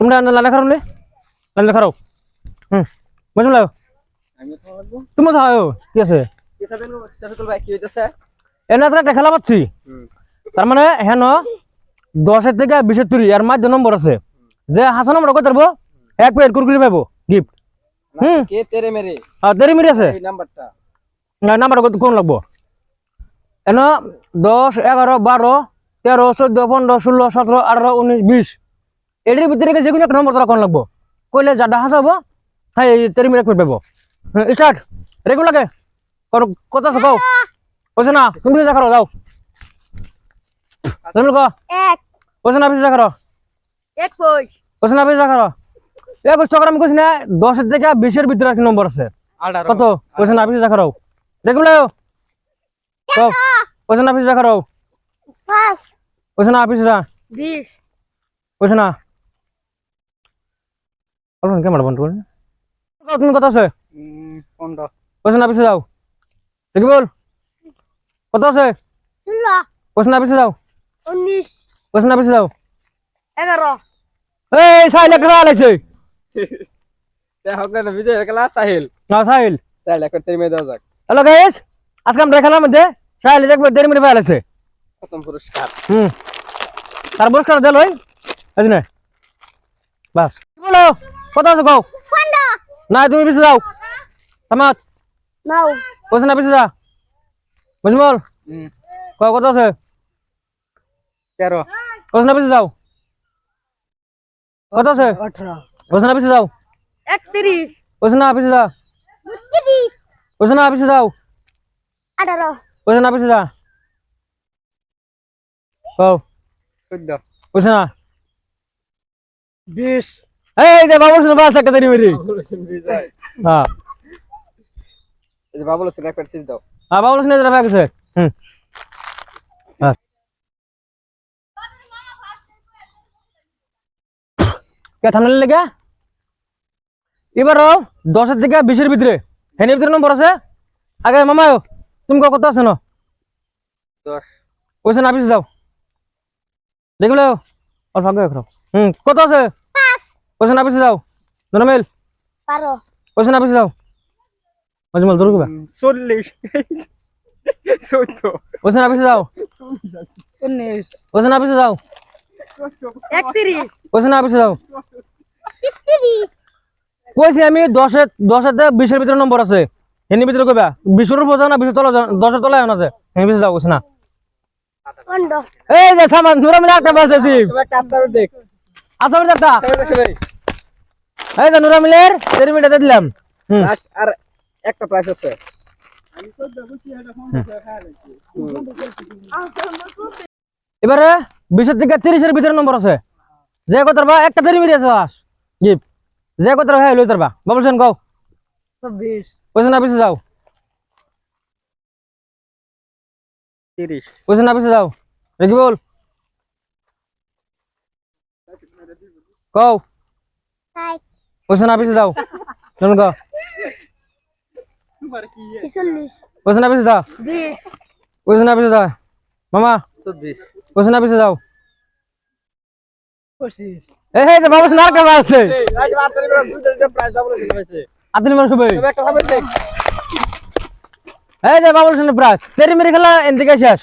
তোমরা লাইনে খারাপ লে? লাইনে খারাপ। হুম বুঝলাম লাগো তুমি খাও কি আছে? এনে একটা খেলা পাচ্ছি। তার মানে হেন দশের থেকে বিশের তুরি আর মাঝে নম্বর আছে। যে হাসা নম্বর কত পারব এক প্লেট কুরকুরি পাবো গিফট হুম। কে তেরে মেরে? দেরি মিরি আছে? নাম্বারটা। নাম্বার কত কোন লাগবো? এন দশ এগারো বারো তেরো চোদ্দ পনেরো ষোলো সতেরো আঠারো উনিশ বিশ। এটির ভিতরে যে কোনো একটা নম্বর তোরা কোন লাগবো? কইলে যাটা হাসাবো হ্যাঁ এই তেরি মিরি পেট পাবো স্টার্ট রেগুল লাগে কর- কত আছে কও কইছে না তুমি যা করো যাও। তুমি কো। এক। কইছে না বেশি যা করো। একুশ। কইছে না বেশি যা করো। এ কইছ টাকা আমি কইছি না দশের থেকে বিশের ভিতরে একটা নম্বর আছে। আঠারো। কত? কইছে না বেশি যা করো। রেগুল লাগে কও কইছে না বেশি যা করো। পাঁচ। কইছে না বেশি যা। বিশ। কইছে না। অল্প ক্যামেরা বন্ধ করে তুমি কত আছে? উম, পনেরো। কইছে না বেশি যাও। দেখি বল। কত আছে? ষোলো। কইছে না বেশি যাও। উনিশ। কইছে না বেশি যাও। এগারো। এই সাইল একটা আলাইছে তে হোক না বিজয় খেলা সাহিল। না সাইল তাহলে একটা তেরে মেরে দেওয়া যাক। হ্যালো গাইস আজকে আমরা খেলার মধ্যে সাইল দেখবে দেড় মিনিট ফেলাইছে প্রথম পুরস্কার। হুম। তার পুরস্কার দিল ওই। না বাস। কত আছে কও? না তুমি বেশি যাও। সমাজ নৌ কইছে না বেশি যা। হুম কও কত আছে? তেরো কইছে না বেশি যাও। কত আছে? আঠারো কইছে না বেশি যাও। একত্রিশ কইছে না বেশি যা। বত্রিশ কইছে না বেশি যাও। আঠারো কইছে না বেশি যা। কও। চোদ্দ কইছে না। বিশ। এই যে বাবু শুনে বাস একটা দেরি মেরি হ্যাঁ। এই যে বাবুল হোসেন একটা সিট দাও। হ্যাঁ বাবু শুনে যারা গেছে হুম। হ্যাঁ। কে থামলে লেগে? এবারও দশের থেকে বিশের ভিতরে। হেনের ভিতরে নম্বর আছে? আগে মামাও তুমি কত আছে না? দশ। না যাও। দেখলে অল্প আগে হুম কত আছে? পাঁচ পয়সা না পিছিয়ে যাও। জনমেল বারো পয়সা না পিছিয়ে যাও। মজমল দূর কিবা। উম, চল্লিশ। চোদ্দ। পয়সা না পিছিয়ে যাও। উনিশ। পয়সা না পিছিয়ে যাও। একত্রিশ। পয়সা না পিছিয়ে যাও। তেত্রিশ কইছি আমি দশের দশের থেকে বিশের ভিতরে নম্বর আছে। হেনি ভিতরে কইবা বিশের উপর যাও না বিশের তলা যাও- দশের তলায় আছে। হেনি পিছিয়ে যাও কইছে না। এই যে সামান নুরা মিলে একটা বাস আছে আচ্ছা আমি একটা তাহলে দেখে ভাই এই যে নুরা মিলের দেড় মিনিট দিলাম আর একটা প্রাইস আছে। এবারে বিশের থেকে তিরিশের ভিতরে নম্বর আছে। যে কত বা একটা দেরি মিরি আছে বাস। গিফট যে কত হ্যাঁ লই তারবা বাবুল সেন কও। চব্বিশ। না পিছিয়ে যাও। তিরিশ। কইছে না পিছিয়ে যাও। রেখি বল। কও। ষাট কইছে না পিছিয়ে যাও তুমি কও ছেচল্লিশ কইছে না পিছিয়ে যাও বিশ কইছে না পিছিয়ে যাও মামা চব্বিশ কইছে না পিছিয়ে যাও পঁচিশ এই এই যে বাবু সেন আর কেমন আছে প্রাইস বাবুল হোসেন হয়েছে আদিন মানুষ ভাই তুমি একটা হবে দেখ এই যে বাবুল সেন প্রাস তেরি মেরি খেলা এদিকে শেষ